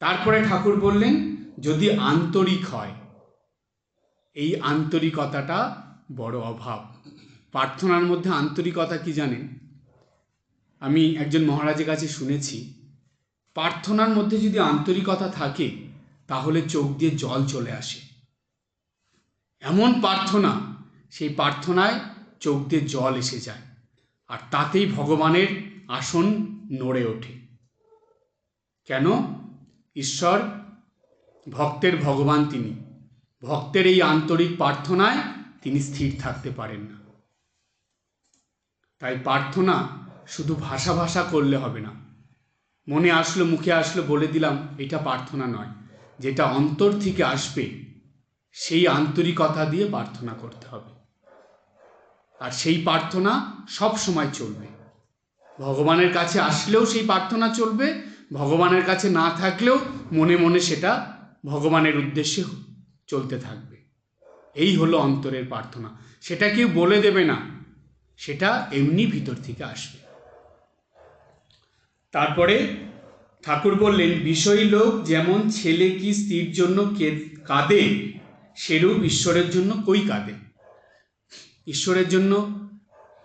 তারপরে ঠাকুর বললেন, যদি আন্তরিক হয়। এই আন্তরিকতাটা বড় অভাব। প্রার্থনার মধ্যে আন্তরিকতা কি জানেন? আমি একজন মহারাজের কাছে শুনেছি, প্রার্থনার মধ্যে যদি আন্তরিকতা থাকে, তাহলে চোখ দিয়ে জল চলে আসে। এমন প্রার্থনা, সেই প্রার্থনায় চোখ দিয়ে জল এসে যায়, আর তাতেই ভগবানের আসন নড়ে ওঠে। কেন? ঈশ্বর, ভক্তের ভগবান তিনি। ভক্তের এই আন্তরিক প্রার্থনায় তিনি স্থির থাকতে পারেন না। তাই প্রার্থনা শুধু ভাষা ভাষা করলে হবে না। মনে আসলো, মুখে আসলো, বলে দিলাম, এটা প্রার্থনা নয়। যেটা অন্তর থেকে আসবে, সেই আন্তরিকতা দিয়ে প্রার্থনা করতে হবে। আর সেই প্রার্থনা সব সময় চলবে। ভগবানের কাছে আসলেও সেই প্রার্থনা চলবে ভগবানের কাছে না থাকলেও মনে মনে সেটা ভগবানের উদ্দেশ্যে চলতে থাকবে। এই হলো অন্তরের প্রার্থনা। সেটা কেউ বলে দেবে না, সেটা এমনি ভিতর থেকে আসবে। তারপরে ঠাকুর বললেন, বিষয়ী লোক যেমন ছেলে কি স্ত্রীর জন্য কাঁদে, সেরূপ ঈশ্বরের জন্য কই কাঁদে? ঈশ্বরের জন্য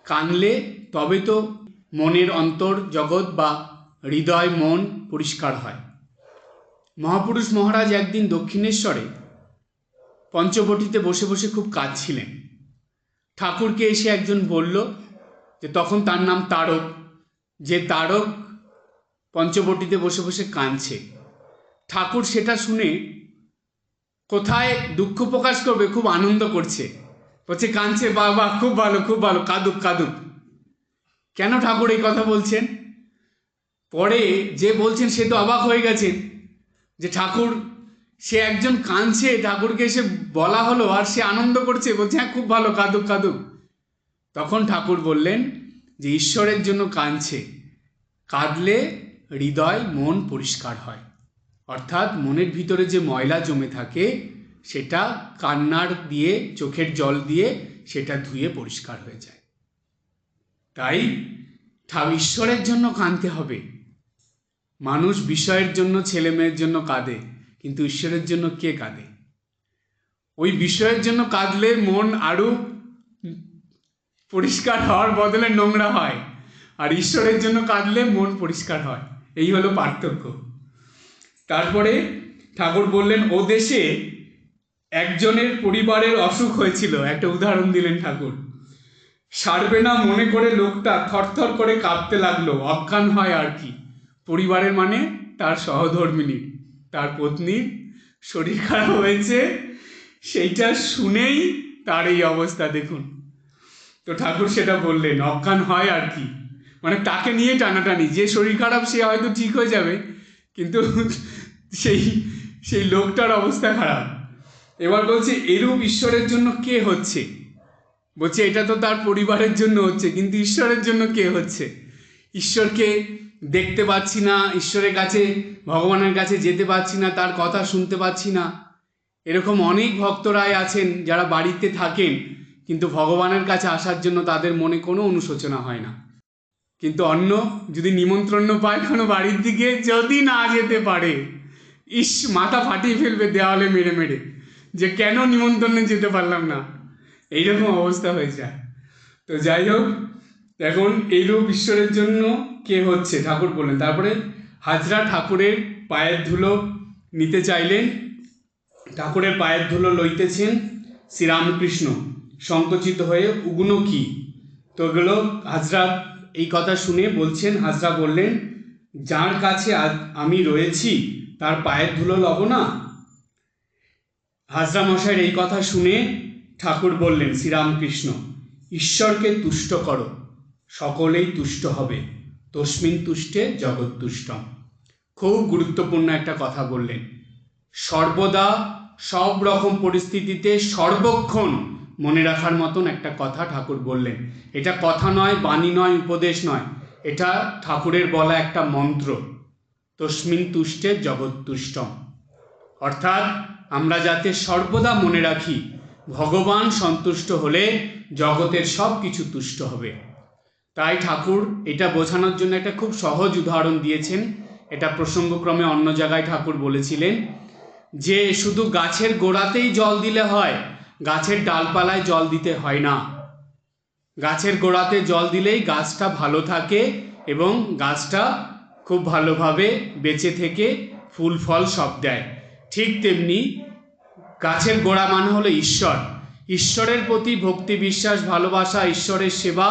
কানলে তবে তো মনের অন্তর জগৎ বা হৃদয় মন পরিষ্কার হয়। মহাপুরুষ মহারাজ একদিন দক্ষিণেশ্বরে পঞ্চবটিতে বসে বসে খুব কাঁদছিলেন। ঠাকুরকে এসে একজন বলল যে, তখন তার নাম তারক। যে তারক পঞ্চবটিতে বসে বসে কাঁদছে। ঠাকুর সেটা শুনে কোথায় দুঃখ প্রকাশ করবে, খুব আনন্দ করছে। বলছে, কাঁদছে বাবা খুব ভালো খুব ভালো, কাঁদুক কাঁদুক। কেন ঠাকুর এই কথা বলছেন? পরে যে বলছেন সে তো অবাক হয়ে গেছেন যে ঠাকুর, সে একজন কাঁদছে, ঠাকুরকে এসে বলা হলো আর সে আনন্দ করছে, বলছে হ্যাঁ খুব ভালো, কাঁদুক কাঁদুক। তখন ঠাকুর বললেন যে, ঈশ্বরের জন্য কাঁদছে। কাঁদলে হৃদয়, মন পরিষ্কার হয়। অর্থাৎ মনের ভিতরে যে ময়লা জমে থাকে, সেটা কান্নার দিয়ে, চোখের জল দিয়ে, সেটা ধুয়ে পরিষ্কার হয়ে যায়। তাই ঈশ্বরের জন্য কাঁদতে হবে। মানুষ বিষয়ের জন্য, ছেলে মেয়ের জন্য কাঁদে, কিন্তু ঈশ্বরের জন্য কে কাঁদে? ওই বিষয়ের জন্য কাঁদলে মন আরও পরিষ্কার হওয়ার বদলে নোংরা হয়, আর ঈশ্বরের জন্য কাঁদলে মন পরিষ্কার হয়। এই হলো পার্থক্য। তারপরে ঠাকুর বললেন, ও দেশে একজনের পরিবারের অসুখ হয়েছিল। একটা উদাহরণ দিলেন ঠাকুর। সারবে না মনে করে লোকটা, থরথর করে কাঁপতে লাগল, অজ্ঞান হয় আর কি। পরিবারের মানে তার সহধর্মিনী। তার পত্নীর শরীর খারাপ হয়েছে, সেইটা শুনেই তার এই অবস্থা দেখুন। তো ঠাকুর সেটা বললেন, অজ্ঞান হয় আর কি? মানে তাকে নিয়ে টানাটানি, যে শরীর খারাপ সে হয়তো ঠিক হয়ে যাবে, কিন্তু সেই সেই লোকটার অবস্থা খারাপ। এবার বলছে, এরূপ ঈশ্বরের জন্য কে হচ্ছে? বলছে, এটা তো তার পরিবারের জন্য হচ্ছে, কিন্তু ঈশ্বরের জন্য কে হচ্ছে? ঈশ্বরকে দেখতে পাচ্ছি না, ঈশ্বরের কাছে, ভগবানের কাছে যেতে পারছি না, তার কথা শুনতে পাচ্ছি না। এরকম অনেক ভক্তরাই আছেন যারা বাড়িতে থাকেন, কিন্তু ভগবানের কাছে আসার জন্য তাদের মনে কোনো অনুশোচনা হয় না। কিন্তু অন্য যদি নিমন্ত্রণ পায় কোনো বাড়ির দিকে, যদি না যেতে পারে, ইস, মাথা ফাটিয়ে ফেলবে দেওয়ালে মেরে মেরে, যে কেন নিমন্ত্রণে যেতে পারলাম না? এইরকম অবস্থা হয়ে যায়। তো যাই হোক এখন এইরূপ ঈশ্বরের জন্য কে হচ্ছে? ঠাকুর বললেন। তারপরে হাজরা ঠাকুরের পায়ের ধুলো নিতে চাইলেন। ঠাকুরের পায়ের ধুলো লইতেছেন শ্রীরামকৃষ্ণ। সংকুচিত হয়ে, উগ্ন কি? তো এগুলো হাজরা এই কথা শুনে বলছেন, হাজরা বললেন, যার কাছে আমি রয়েছি, তার পায়ের ধুলো লব না? হাজরা মশাইয়ের এই কথা শুনে ঠাকুর বললেন, শ্রীরামকৃষ্ণ, ঈশ্বরকে তুষ্ট করো। সকলেই তুষ্ট হবে। তস্মিন তুষ্টে জগৎ তুষ্টম খুব গুরুত্বপূর্ণ একটা কথা বললেন। সর্বদা সব রকম পরিস্থিতিতে সর্বক্ষণ মনে রাখার মতন একটা কথা ঠাকুর বললেন। এটা কথা নয়, বাণী নয়, উপদেশ নয়। এটা ঠাকুরের বলা একটা মন্ত্র। তস্মিন তুষ্টে জগৎ তুষ্টম অর্থাৎ আমরা যাতে সর্বদা মনে রাখি, ভগবান সন্তুষ্ট হলে জগতের সব কিছু তুষ্ট হবে। তাই ঠাকুর এটা বোঝানোর জন্য একটা খুব সহজ উদাহরণ দিয়েছেন। এটা প্রসঙ্গক্রমে অন্য জায়গায় ঠাকুর বলেছিলেন যে শুধু গাছের গোড়াতেই জল দিলে হয়, গাছের ডালপালায় জল দিতে হয় না। গাছের গোড়াতে জল দিলেই গাছটা ভালো থাকে এবং গাছটা খুব ভালোভাবে বেঁচে থেকে ফুল, ফল সব দেয়। ঠিক তেমনি গাছের গোড়া মানে হলো ঈশ্বর। ঈশ্বরের প্রতি ভক্তি, বিশ্বাস, ভালোবাসা, ঈশ্বরের সেবা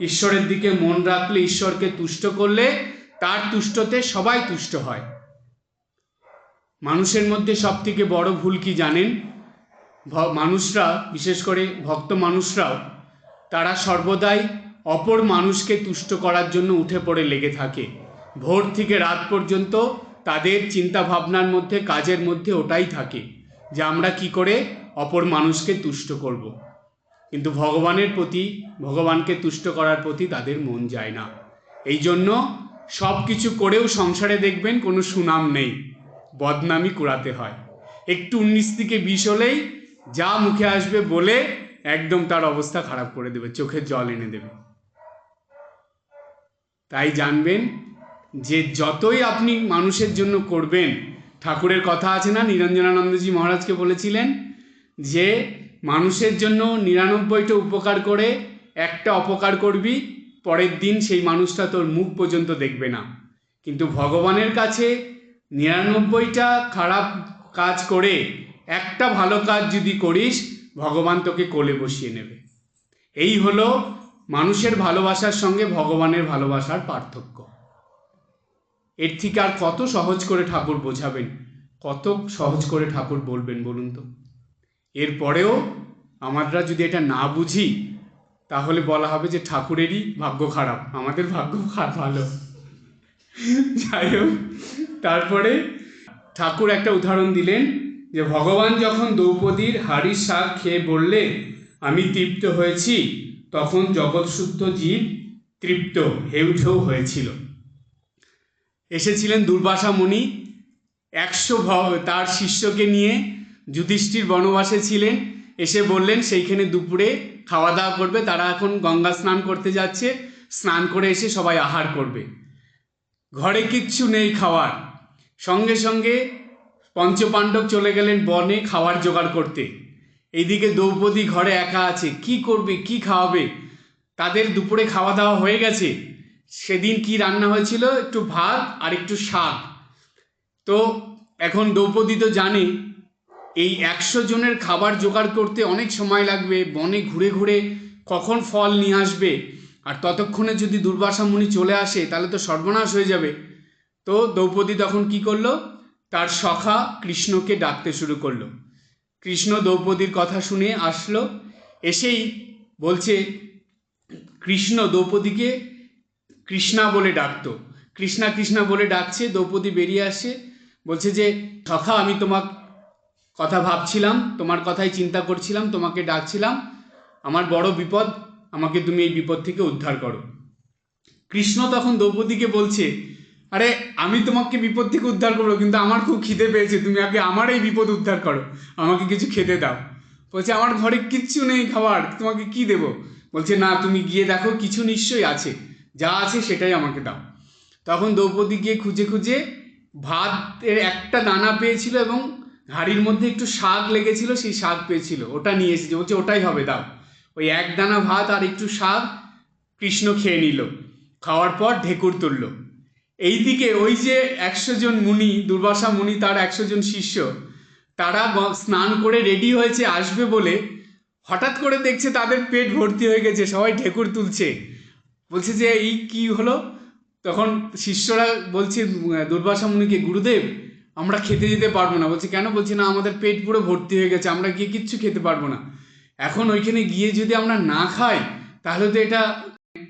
ঈশ্বরের দিকে মন রাখলে ঈশ্বরকে তুষ্ট করলে তার তুষ্টতে সবাই তুষ্ট হয়। মানুষের মধ্যে সব থেকে বড় ভুল কি জানেন? মানুষরা, বিশেষ করে ভক্ত মানুষরাও, তারা সর্বদাই অপর মানুষকে তুষ্ট করার জন্য উঠে পড়ে লেগে থাকে। ভোর থেকে রাত পর্যন্ত তাদের চিন্তা ভাবনার মধ্যে, কাজের মধ্যে ওটাই থাকে যে আমরা কি করে অপর মানুষকে তুষ্ট করব। কিন্তু ভগবানের প্রতি, ভগবানকে তুষ্ট করার প্রতি তাদের মন যায় না। এই জন্য সব কিছু করেও সংসারে দেখবেন কোনো সুনাম নেই, বদনামি কুড়াতে হয়। একটু উনিশ থেকে বিশ হলেই যা মুখে আসবে বলে একদম তার অবস্থা খারাপ করে দেবে, চোখের জল এনে দেবে। তাই জানবেন যে যতই আপনি মানুষের জন্য করবেন, ঠাকুরের কথা আছে না, নিরঞ্জনানন্দজি মহারাজকে বলেছিলেন যে মানুষের জন্য নিরানব্বইটা উপকার করে, একটা অপকার করবি, পরের দিন সেই মানুষটা তোর মুখ পর্যন্ত দেখবে না। কিন্তু ভগবানের কাছে নিরানব্বইটা খারাপ কাজ করে, একটা ভালো কাজ যদি করিস, ভগবান তোকে কোলে বসিয়ে নেবে। এই হলো মানুষের ভালোবাসার সঙ্গে ভগবানের ভালোবাসার পার্থক্য। এর থেকে আর কত সহজ করে ঠাকুর বোঝাবেন? কত সহজ করে ঠাকুর বলবেন বলুন তো? এরপরেও আমরা যদি এটা না বুঝি, তাহলে বলা হবে যে ঠাকুরেরই ভাগ্য খারাপ, আমাদের ভাগ্য ভালো। যাই হোক, তারপরে ঠাকুর একটা উদাহরণ দিলেন যে ভগবান যখন দ্রৌপদীর হাড়ির শাক খেয়ে বললে, আমি তৃপ্ত হয়েছি, তখন জগৎশুদ্ধ জীব তৃপ্ত হেউঠেউ হয়েছিল। এসেছিলেন দুর্বাসা মুনি একশো তার শিষ্যকে নিয়ে যুধিষ্ঠির বনবাসে ছিলেন, এসে বললেন, সেইখানে দুপুরে খাওয়া দাওয়া করবে, তারা এখন গঙ্গা স্নান করতে যাচ্ছে, স্নান করে এসে সবাই আহার করবে। ঘরে কিচ্ছু নেই খাওয়ার। সঙ্গে সঙ্গে পঞ্চপাণ্ডব চলে গেলেন বনে খাওয়ার জোগাড় করতে। এইদিকে দ্রৌপদী ঘরে একা আছে, কি করবে, কি খাওয়াবে? তাদের দুপুরে খাওয়া দাওয়া হয়ে গেছে। সেদিন কি রান্না হয়েছিল? একটু ভাত আর একটু শাক। তো এখন দ্রৌপদী তো জানে এই একশো জনের খাবার জোগাড় করতে অনেক সময় লাগবে, বনে ঘুরে ঘুরে কখন ফল নিয়ে আসবে? আর ততক্ষণে যদি দুর্বাসা মুনি চলে আসে, তাহলে তো সর্বনাশ হয়ে যাবে। তো দ্রৌপদী তখন কি করল? তার সখা কৃষ্ণকে ডাকতে শুরু করল। কৃষ্ণ দ্রৌপদীর কথা শুনে আসলো, এসেই বলছে, কৃষ্ণ দ্রৌপদীকে কৃষ্ণা বলে ডাকতো। কৃষ্ণা কৃষ্ণা বলে ডাকছে, দ্রৌপদী বেরিয়ে আসে, বলছে যে, সখা, আমি তোমার কথা ভাবছিলাম, তোমার কথাই চিন্তা করছিলাম, তোমাকে ডাকছিলাম। আমার বড় বিপদ, আমাকে তুমি এই বিপদ থেকে উদ্ধার করো। কৃষ্ণ তখন দ্রৌপদীকে বলছে, আরে, আমি তোমাকে বিপদ থেকে উদ্ধার করব, কিন্তু আমার খুব খিদে পেয়েছে। তুমি আগে আমার এই বিপদ উদ্ধার করো, আমাকে কিছু খেতে দাও। বলছে, আমার ঘরে কিচ্ছু নেই খাবার, তোমাকে কি দেবো? বলছে, না, তুমি গিয়ে দেখো, কিছু নিশ্চয়ই আছে। যা আছে সেটাই আমাকে দাও। তখন দ্রৌপদী গিয়ে খুঁজে খুঁজে ভাতের একটা দানা পেয়েছিল এবং হাড়ির মধ্যে একটু শাক লেগেছিল, সেই শাক পেয়েছিল। ওটা নিয়ে এসেছে। বলছে, ওটাই হবে, দাও। ওই এক দানা ভাত আর একটু শাক কৃষ্ণ খেয়ে নিল। খাওয়ার পর ঢেকুর তুলল। এইদিকে ওই যে একশো জন মুনি, দুর্বাসা মুনি, তার একশো জন শিষ্য, তারা স্নান করে রেডি হয়েছে, আসবে বলে হঠাৎ করে দেখছে তাদের পেট ভর্তি হয়ে গেছে, সবাই ঢেকুর তুলছে। বলছে যে, এই কি হলো? তখন শিষ্যরা বলছে, দুর্বাসা মুনিকে, গুরুদেব আমরা খেতে যেতে পারব না। বলছে, কেন? বলছি, না, আমাদের পেট পুরো ভর্তি হয়ে গেছে, আমরা গিয়ে কিচ্ছু খেতে পারব না। এখন ওইখানে গিয়ে যদি আমরা না খাই, তাহলে তো এটা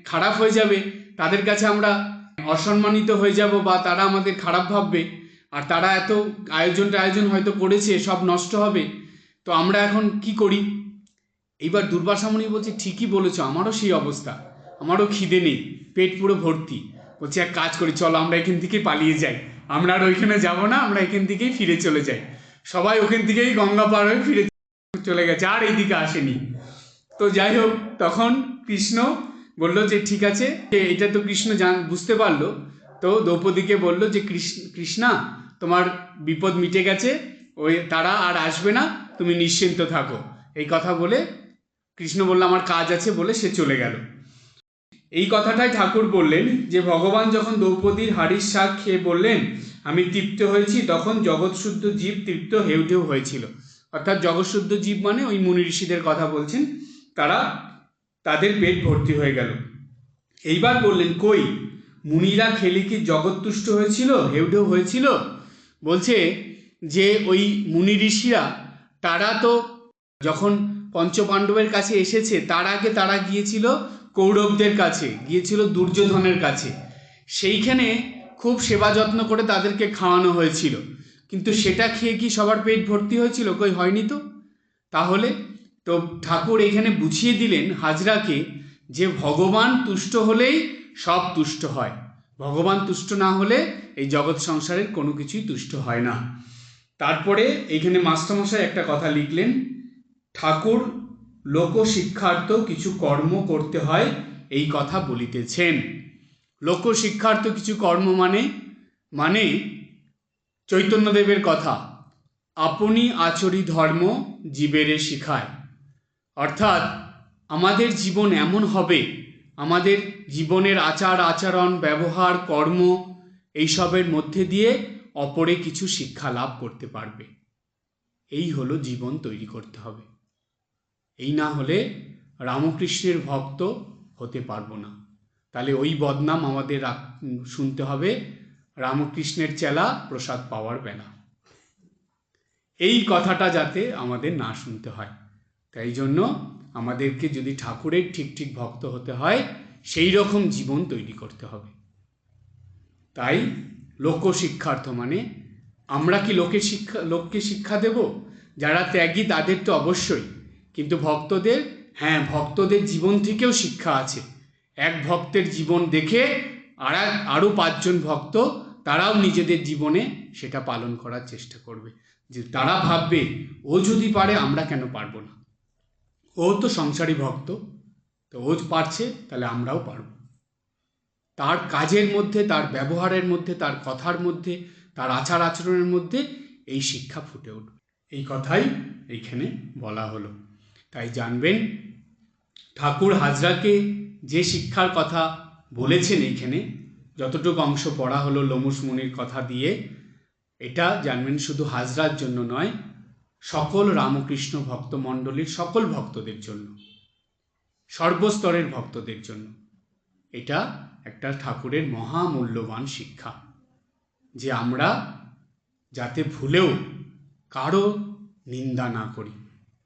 খারাপ হয়ে যাবে। তাদের কাছে আমরা অসম্মানিত হয়ে যাব বা তারা আমাদের খারাপ ভাববে। আর তারা এত আয়োজনটা আয়োজন হয়তো করেছে, সব নষ্ট হবে। তো আমরা এখন কি করি? এইবার দুর্বাসামণি বলছে, ঠিকই বলেছ, আমারও সেই অবস্থা। আমারও খিদে নেই, পেট পুরো ভর্তি। বলছে, এক কাজ করি, চলো, আমরা এখান থেকে পালিয়ে যাই। আমরা আর ওইখানে যাব না, আমরা এখান থেকেই ফিরে চলে যাই। সবাই ওখান থেকেই গঙ্গা পার হয়ে ফিরে চলে গেছে, আর এইদিকে আসেনি। তো যাই হোক, তখন কৃষ্ণ বলল যে, ঠিক আছে এটা তো কৃষ্ণ জান, বুঝতে পারল। তো দ্রৌপদীকে বলল যে কৃষ্ণা, তোমার বিপদ মিটে গেছে, ওই তারা আর আসবে না, তুমি নিশ্চিন্ত থাকো। এই কথা বলে কৃষ্ণ বলল, আমার কাজ আছে, বলে সে চলে গেল। এই কথাটাই ঠাকুর বললেন যে, ভগবান যখন দ্রৌপদীর হাড়ির শাক খেয়ে বললেন, আমি তৃপ্ত হয়েছি, তখন জগৎশুদ্ধ জীব তৃপ্ত হেউ ঢেউ হয়েছিল। অর্থাৎ জগৎশুদ্ধ জীব মানে ওই মুনি ঋষিদের কথা বলছেন, তারা তাদের পেট ভর্তি হয়ে গেল। এইবার বললেন, কই, মুনিরা খেলে কি জগৎ তুষ্ট হয়েছিল হেউ ঢেউ হয়েছিল? বলছে যে, ওই মুনি ঋষিরা, তারা তো যখন পঞ্চপাণ্ডবের কাছে এসেছে, তার আগে তারা গিয়েছিল কৌরবদের কাছে, গিয়েছিল দুর্যোধনের কাছে। সেইখানে খুব সেবা যত্ন করে তাদেরকে খাওয়ানো হয়েছিল। কিন্তু সেটা খেয়ে কি সবার পেট ভর্তি হয়েছিল? কই হয়নি তো? তাহলে তো ঠাকুর এখানে বুঝিয়ে দিলেন হাজরাকে যে ভগবান তুষ্ট হলেই সব তুষ্ট হয়। ভগবান তুষ্ট না হলে এই জগৎ সংসারের কোনো কিছুই তুষ্ট হয় না। তারপরে এখানে মাস্টারমশাই একটা কথা লিখলেন, ঠাকুর লোকশিক্ষার্থ কিছু কর্ম করতে হয়, এই কথা বলিতেছেন। লোকশিক্ষার্থ কিছু কর্ম মানে মানে চৈতন্যদেবের কথা। আপনি আচরি ধর্ম জীবেরে শিখায়। অর্থাৎ, আমাদের জীবন এমন হবে, আমাদের জীবনের আচার, আচরণ, ব্যবহার, কর্ম এইসবের মধ্যে দিয়ে অপরে কিছু শিক্ষা লাভ করতে পারবে। এই হলো জীবন তৈরি করতে হবে। এই না হলে রামকৃষ্ণের ভক্ত হতে পারব না। তাহলে ওই বদনাম আমাদের শুনতে হবে, রামকৃষ্ণের চেলা প্রসাদ পাওয়ার বেলা। এই কথাটা যাতে আমাদের না শুনতে হয়। তাই জন্য আমাদেরকে যদি ঠাকুরের ঠিক ঠিক ভক্ত হতে হয়, সেই রকম জীবন তৈরি করতে হবে। তাই লোকশিক্ষার্থ মানে আমরা কি লোকে শিক্ষা, লোককে শিক্ষা দেব? যারা ত্যাগী তাদের তো অবশ্যই। কিন্তু ভক্তদের হ্যাঁ ভক্তদের জীবন থেকেও শিক্ষা আছে। এক ভক্তের জীবন দেখে আর আরও পাঁচজন ভক্ত, তারাও নিজেদের জীবনে সেটা পালন করার চেষ্টা করবে। যে তারা ভাববে, ও যদি পারে, আমরা কেন পারব না? ও তো সংসারী ভক্ত, তো ও পারছে, তাহলে আমরাও পারব। তার কাজের মধ্যে, তার ব্যবহারের মধ্যে, তার কথার মধ্যে, তার আচার আচরণের মধ্যে এই শিক্ষা ফুটে উঠবে। এই কথাই এইখানে বলা হলো। তাই জানবেন, ঠাকুর হাজরাকে যে শিক্ষার কথা বলেছেন এইখানে, যতটুকু অংশ পড়া হলো লোমুস মুনির কথা দিয়ে, এটা জানবেন শুধু হাজরার জন্য নয়, সকল রামকৃষ্ণ ভক্তমণ্ডলীর সকল ভক্তদের জন্য, সর্বস্তরের ভক্তদের জন্য। এটা একটা ঠাকুরের মহামূল্যবান শিক্ষা, যে আমরা যাতে ভুলেও কারও নিন্দা না করি।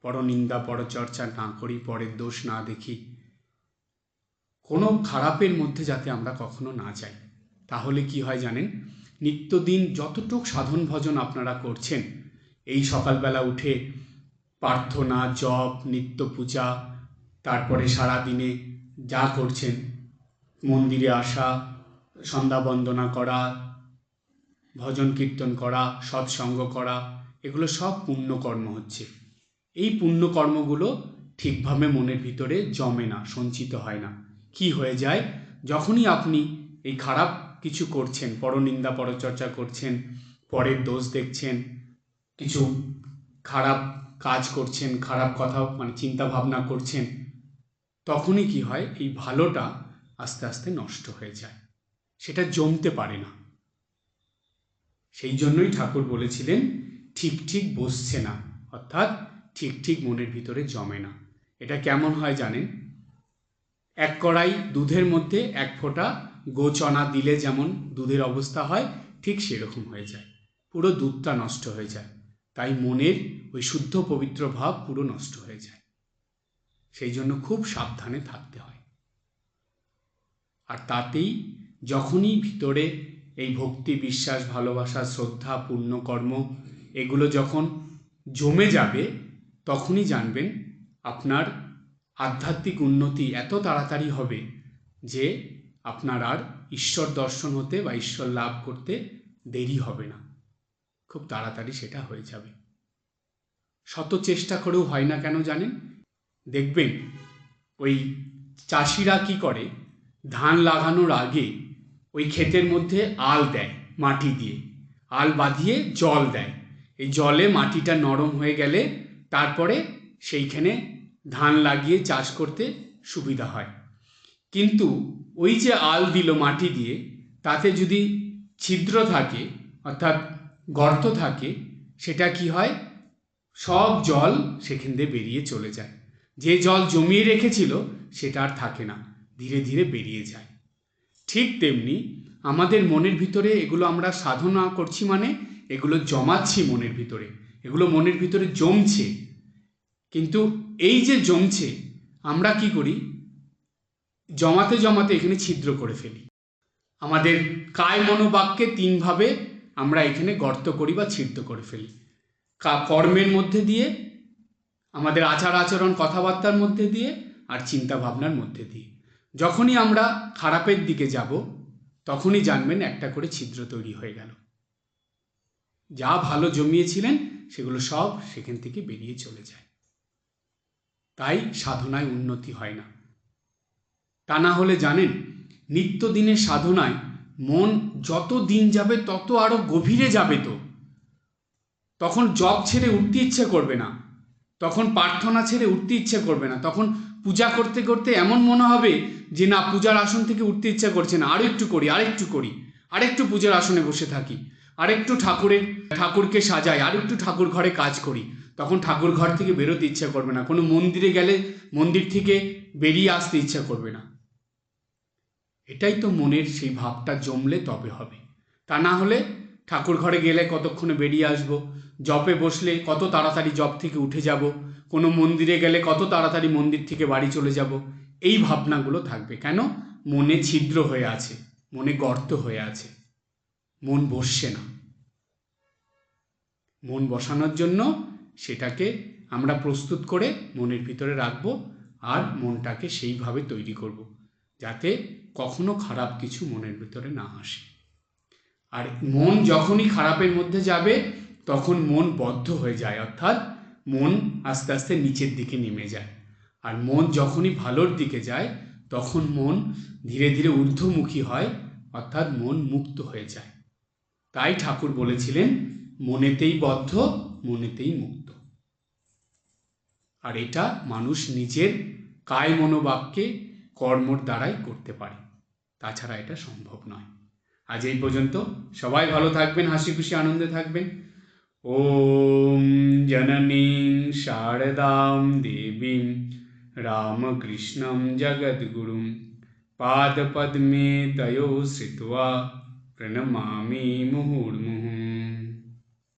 পরনিন্দা পরচর্চা না করি পরের দোষ না দেখি। কোনো খারাপের মধ্যে যাতে আমরা কখনো না যাই। তাহলে কি হয় জানেন? নিত্যদিন যতটুক সাধন ভজন আপনারা করছেন, এই সকালবেলা উঠে প্রার্থনা, জপ, নিত্য পূজা, তারপরে সারা দিনে যা করছেন, মন্দিরে আসা, সন্ধ্যা বন্দনা করা, ভজন কীর্তন করা, সৎসঙ্গ করা, এগুলো সব পুণ্যকর্ম হচ্ছে। এই পুণ্যকর্মগুলো ঠিকভাবে মনের ভিতরে জমে না, সঞ্চিত হয় না। কি হয়ে যায়? যখনই আপনি এই খারাপ কিছু করছেন, পরনিন্দা, পরচর্চা করছেন, পরের দোষ দেখছেন, কিছু খারাপ কাজ করছেন, খারাপ কথা মানে চিন্তা ভাবনা করছেন, তখনই কি হয়? এই ভালোটা আস্তে আস্তে নষ্ট হয়ে যায়। সেটা জমতে পারে না। সেই জন্যই ঠাকুর বলেছিলেন, ঠিক ঠিক বসছে না। অর্থাৎ ঠিক ঠিক মনের ভিতরে জমে না। এটা কেমন হয় জানেন? এক কড়াই দুধের মধ্যে এক ফোঁটা গোচনা দিলে যেমন দুধের অবস্থা হয়, ঠিক সেরকম হয়ে যায়। পুরো দুধটা নষ্ট হয়ে যায়। তাই মনের ওই শুদ্ধ পবিত্র ভাব পুরো নষ্ট হয়ে যায়। সেই জন্য খুব সাবধানে থাকতে হয়। আর তাতেই যখনই ভিতরে এই ভক্তি, বিশ্বাস, ভালোবাসা, শ্রদ্ধা, পুণ্যকর্ম, এগুলো যখন জমে যাবে তখনই জানবেন আপনার আধ্যাত্মিক উন্নতি এত তাড়াতাড়ি হবে যে আপনার আর ঈশ্বর দর্শন হতে বা ঈশ্বর লাভ করতে দেরি হবে না। খুব তাড়াতাড়ি সেটা হয়ে যাবে। শত চেষ্টা করেও হয় না কেন জানেন? দেখবেন ওই চাষিরা কি করে? ধান লাগানোর আগে ওই ক্ষেতের মধ্যে আল দেয় মাটি দিয়ে। আল বাঁধিয়ে জল দেয়। এই জলে মাটিটা নরম হয়ে গেলে তারপরে সেইখানে ধান লাগিয়ে চাষ করতে সুবিধা হয়। কিন্তু ওই যে আল দিল মাটি দিয়ে তাতে যদি ছিদ্র থাকে, অর্থাৎ গর্ত থাকে, সেটা কি হয়? সব জল সেখান দিয়ে বেরিয়ে চলে যায়। যে জল জমিয়ে রেখেছিল সেটা আর থাকে না, ধীরে ধীরে বেরিয়ে যায়। ঠিক তেমনি আমাদের মনের ভিতরে এগুলো আমরা সাধনা করছি মানে এগুলো জমাচ্ছি মনের ভিতরে। এগুলো মনের ভিতরে জমছে। কিন্তু এই যে জমছে, আমরা কি করি? জমাতে জমাতে এখানে ছিদ্র করে ফেলি। আমাদের কায় মনোবাক্যে তিনভাবে আমরা এখানে গর্ত করি বা ছিদ্র করে ফেলি। কর্মের মধ্যে দিয়ে, আমাদের আচার আচরণ কথাবার্তার মধ্যে দিয়ে আর চিন্তা ভাবনার মধ্যে দিয়ে। যখনই আমরা খারাপের দিকে যাব, তখনই জানবেন একটা করে ছিদ্র তৈরি হয়ে গেল। যা ভালো জমিয়েছিলেন সেগুলো সব সেখান থেকে বেরিয়ে চলে যায়। তাই সাধনায় উন্নতি হয় না। তা না হলে জানেন, নিত্যদিনের সাধনায় মন যত দিন যাবে তত আরও গভীরে যাবে তো। তখন জব ছেড়ে উঠতে ইচ্ছে করবে না। তখন প্রার্থনা ছেড়ে উঠতে ইচ্ছে করবে না। তখন পূজা করতে করতে এমন মনে হবে যে, না, পূজার আসন থেকে উঠতে ইচ্ছা করছে না। আরেকটু করি আরেকটু করি, আরেকটু পূজার আসনে বসে থাকি। আরেকটু ঠাকুরের ঠাকুরকে সাজাই, আরেকটু ঠাকুর ঘরে কাজ করি। তখন ঠাকুর ঘর থেকে বেরোতে ইচ্ছা করবে না। কোনো মন্দিরে গেলে মন্দির থেকে বেরিয়ে আসতে ইচ্ছা করবে না। এটাই তো মনের সেই ভাবটা, জমলে তবে হবে। তা না হলে ঠাকুর ঘরে গেলে কতক্ষণে বেরিয়ে আসব? জপে বসলে কত তাড়াতাড়ি জপ থেকে উঠে যাব? কোনো মন্দিরে গেলে কত তাড়াতাড়ি মন্দির থেকে বাড়ি চলে যাব? এই ভাবনাগুলো থাকবে। কেন? মনে ছিদ্র হয়ে আছে, মনে গর্ত হয়ে আছে। মন বসছে না। মন বসানোর জন্য সেটাকে আমরা প্রস্তুত করে মনের ভিতরে রাখব আর মনটাকে সেইভাবে তৈরি করব, যাতে কখনো খারাপ কিছু মনের ভিতরে না আসে। আর মন যখনই খারাপের মধ্যে যাবে, তখন মন বদ্ধ হয়ে যায়, অর্থাৎ মন আস্তে আস্তে নিচের দিকে নেমে যায়। আর মন যখনই ভালোর দিকে যায়, তখন মন ধীরে ধীরে ঊর্ধ্বমুখী হয়, অর্থাৎ মন মুক্ত হয়ে যায়। তাই ঠাকুর বলেছিলেন, মনেতেই বদ্ধ, মনেতেই মুক্ত। আর এটা মানুষ নিজের কায় মনোবাক্যে কর্মর দ্বারাই করতে পারে। তাছাড়া এটা সম্ভব নয়। আজ এই পর্যন্ত। সবাই ভালো থাকবেন, হাসি খুশি, আনন্দে থাকবেন। ওম জননীং শারদাং দেবীং রামকৃষ্ণং জগদ্গুরুং। পাদপদ্মে তয়ো শ্রিত্वा प्रणमामि मुहुर्मुहुः